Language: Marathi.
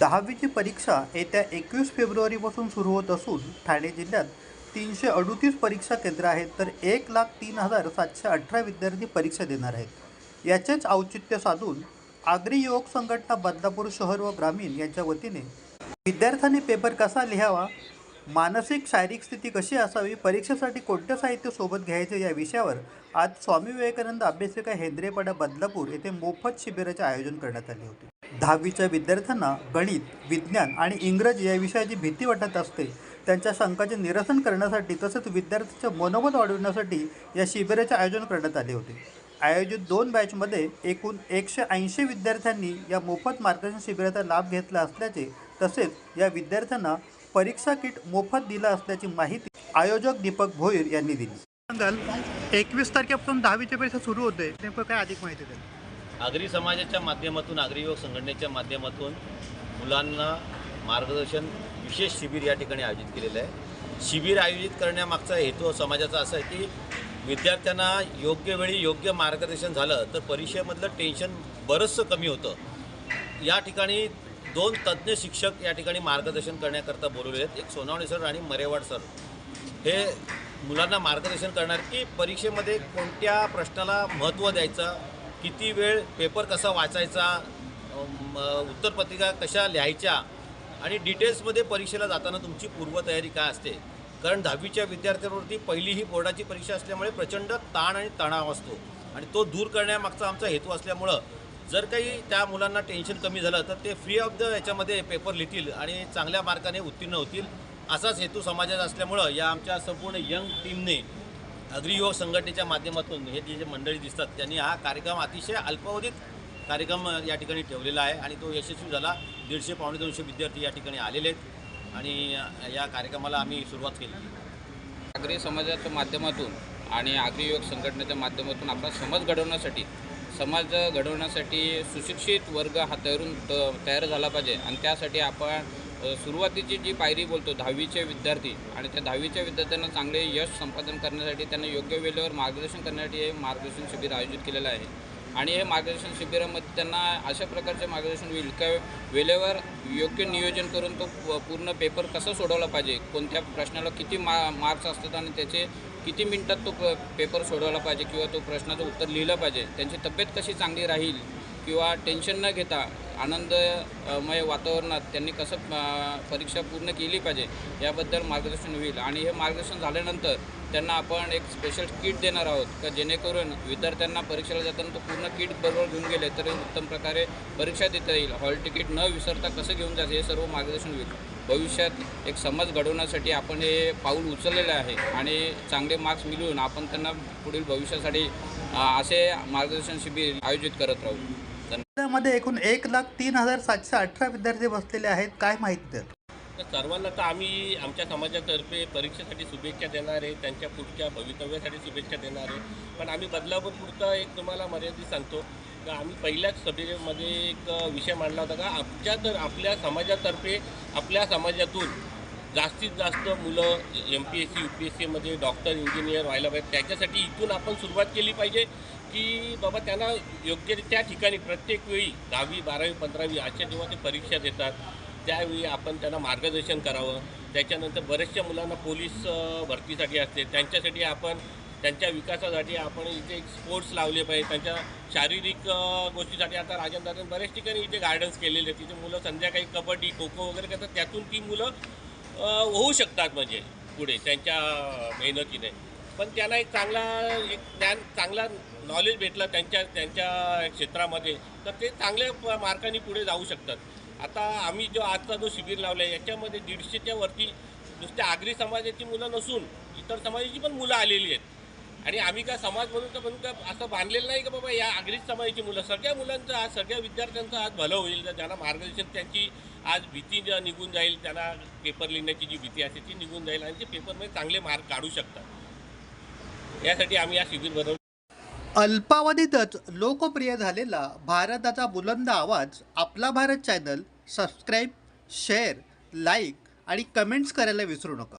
दहावीची परीक्षा येत्या एकवीस फेब्रुवारीपासून सुरू होत असून ठाणे जिल्ह्यात तीनशे अडुतीस परीक्षा केंद्र आहेत तर एक लाख तीन हजार सातशे अठरा विद्यार्थी परीक्षा देणार आहेत. याचेच औचित्य साधून आगरी युवक संघटना बदलापूर शहर व ग्रामीण यांच्या वतीने विद्यार्थ्यांनी पेपर कसा लिहावा मानसिक शारीरिक स्थिती कशी असावी परीक्षेसाठी कोणते साहित्य सोबत घ्यायचे या विषयावर आज स्वामी विवेकानंद अभ्यासिका हेंद्रेपाडा बदलापूर येथे मोफत शिबिराचे आयोजन करण्यात आले होते. दहावीच्या विद्यार्थ्यांना गणित विज्ञान आणि इंग्रजी या विषयाची भीती वाटत असते. त्यांच्या शंकाचे निरसन करण्यासाठी तसेच विद्यार्थ्यांचे मनोबल वाढवण्यासाठी या शिबिराचे आयोजन करण्यात आले होते. आयोजित दोन बॅचमध्ये एकूण एकशे ऐंशी विद्यार्थ्यांनी या मोफत मार्गदर्शन शिबिराचा लाभ घेतला असल्याचे तसेच या विद्यार्थ्यांना परीक्षा किट मोफत दिला असल्याची माहिती आयोजक दीपक भोईर यांनी दिली. सांगाल एकवीस तारखेपासून दहावीची परीक्षा सुरू होते. नेमकं काय अधिक माहिती द्याल आगरी समाजाच्या माध्यमातून आगरी युवक संघटनेच्या माध्यमातून मुलांना मार्गदर्शन विशेष शिबिर या ठिकाणी आयोजित केलेलं आहे. शिबिर आयोजित करण्यामागचा हेतू समाजाचा असा आहे की विद्यार्थ्यांना योग्य वेळी योग्य मार्गदर्शन झालं तर परीक्षेमधलं टेन्शन बरंचसं कमी होतं. या ठिकाणी दोन तज्ज्ञ शिक्षक या ठिकाणी मार्गदर्शन करण्याकरता बोलवले आहेत. एक सोनावणे सर आणि मरेवाड सर. हे मुलांना मार्गदर्शन करणार की परीक्षेमध्ये कोणत्या प्रश्नाला महत्त्व द्यायचं किती वेळ पेपर कसा वाचायचा उत्तरपत्रिका कशा लिहायच्या आणि डिटेल्समध्ये परीक्षेला जाताना तुमची पूर्वतयारी काय असते? कारण दहावीच्या विद्यार्थ्यांवरती पहिली ही बोर्डाची परीक्षा असल्यामुळे प्रचंड ताण आणि तणाव असतो आणि तो दूर करण्यामागचा आमचा हेतू असल्यामुळं जर काही त्या मुलांना टेन्शन कमी झालं तर ते फ्री ऑफ द याच्यामध्ये पेपर लिहितील आणि चांगल्या मार्काने उत्तीर्ण होतील असाच हेतू समाजात असल्यामुळं या आमच्या संपूर्ण यंग टीमने अग्रियुवक संघटनेच्या माध्यमातून हे जे मंडळी दिसतात त्यांनी हा कार्यक्रम अतिशय अल्पावधीत कार्यक्रम या ठिकाणी ठेवलेला आहे आणि तो यशस्वी झाला. दीडशे पावणे दोनशे विद्यार्थी या ठिकाणी आलेले आहेत आणि या कार्यक्रमाला आम्ही सुरुवात केली. आगरी समाजाच्या माध्यमातून आणि आगरी युवक संघटनेच्या माध्यमातून आपला समाज घडवण्यासाठी समाज घडवण्यासाठी सुशिक्षित वर्ग हा तयारून त- तयार झाला पाहिजे आणि त्यासाठी आपण सुरुवातीची जी पायरी बोलतो दहावीचे विद्यार्थी आणि त्या दहावीच्या विद्यार्थ्यांना चांगले यश संपादन करण्यासाठी त्यांना योग्य वेळेवर मार्गदर्शन करण्यासाठी हे मार्गदर्शन शिबिर आयोजित केलेलं आहे. आणि हे मार्गदर्शन शिबिरामध्ये त्यांना अशा प्रकारचे मार्गदर्शन होईल का वेळेवर योग्य नियोजन करून तो प- पूर्ण पेपर कसा सोडवला पाहिजे कोणत्या प्रश्नाला किती मा मार्क्स असतात आणि त्याचे किती मिनटात तो प- पेपर सोडवला पाहिजे किंवा तो प्रश्नाचं उत्तर लिहिलं पाहिजे त्यांची तब्येत कशी चांगली राहील किंवा टेन्शन न घेता आनंदमय वातावरणात त्यांनी कसं परीक्षा पूर्ण केली पाहिजे याबद्दल मार्गदर्शन होईल. आणि हे मार्गदर्शन झाल्यानंतर त्यांना आपण एक स्पेशल किट देणार आहोत का जेणेकरून विद्यार्थ्यांना परीक्षेला जाताना तो पूर्ण किट बरोबर घेऊन गेले तर उत्तम प्रकारे परीक्षा देता येईल. हॉल तिकीट न विसरता कसं घेऊन जायचं हे सर्व मार्गदर्शन होईल. भविष्यात एक समज घडवण्यासाठी आपण हे पाऊल उचललेलं आहे आणि चांगले मार्क्स मिळवून आपण त्यांना पुढील भविष्यासाठी असे मार्गदर्शन शिबिर आयोजित करत राहू. मध्ये एकूण एक लाख तीन हजार सातशे अठरा विद्यार्थी बसलेले आहेत. काय माहिती तर? सर्वांना तर आम्ही आमच्या समाजातर्फे परीक्षेसाठी शुभेच्छा देणार आहे. त्यांच्या पुढच्या भवितव्यासाठी शुभेच्छा देणार आहे. पण आम्ही बदलापूर पुरता एक तुम्हाला मर्यादित सांगतो. का आम्ही पहिल्याच सभेमध्ये एक विषय मांडला होता का आमच्या तर आपल्या समाजातर्फे आपल्या समाजातून जास्तीत जास्त मुलं M P S C U P S सीमध्ये डॉक्टर इंजिनियर व्हायला पाहिजे. त्याच्यासाठी इथून आपण सुरुवात केली पाहिजे की बाबा त्यांना योग्य त्या ठिकाणी प्रत्येक वेळी दहावी बारावी पंधरावी अशा जेव्हा ते परीक्षा देतात त्यावेळी आपण त्यांना मार्गदर्शन करावं. त्याच्यानंतर बऱ्याचशा मुलांना पोलीस भरतीसाठी असते. त्यांच्यासाठी आपण त्यांच्या विकासासाठी आपण इथे एक स्पोर्ट्स लावले पाहिजे. त्यांच्या शारीरिक गोष्टीसाठी आता राजन दादांनी बऱ्याच ठिकाणी इथे गार्डन्स केलेले आहेत. तिथे मुलं संध्याकाळी कबड्डी खो खो वगैरे करतात. त्यातून ती मुलं होऊ शकतात म्हणजे पुढे त्यांच्या मेहनतीने. पण त्यांना एक चांगला एक ज्ञान चांगला नॉलेज भेटलं त्यांच्या त्यांच्या क्षेत्रामध्ये तर ते चांगल्या मार्काने पुढे जाऊ शकतात. आता आम्ही जो आजचा जो शिबिर लावला आहे याच्यामध्ये दीडशेच्या वरती नुसत्या आगरी समाजाची मुलं नसून इतर समाजाची पण मुलं आलेली आहेत. आणि आम्ही का समाज म्हणून का म्हणून का असं बांधलेलं नाही का बाबा या आगरीच समाजाची मुलं सगळ्या मुलांचं आज सगळ्या विद्यार्थ्यांचं आज भलं होईल. तर ज्यांना मार्गदर्शन त्यांची आज भीती निघून जाईल त्यांना पेपर लिहिण्याची जी भीती असते ती निघून जाईल आणि ते पेपरमध्ये चांगले मार्क काढू शकतात. यासाठी आम्ही या शिबिर बनवलं. अल्पावधीतच लोकप्रिय झालेला भारताचा बुलंद आवाज आपला Bharat channel subscribe share like आणि कमेंट्स करायला विसरू नका.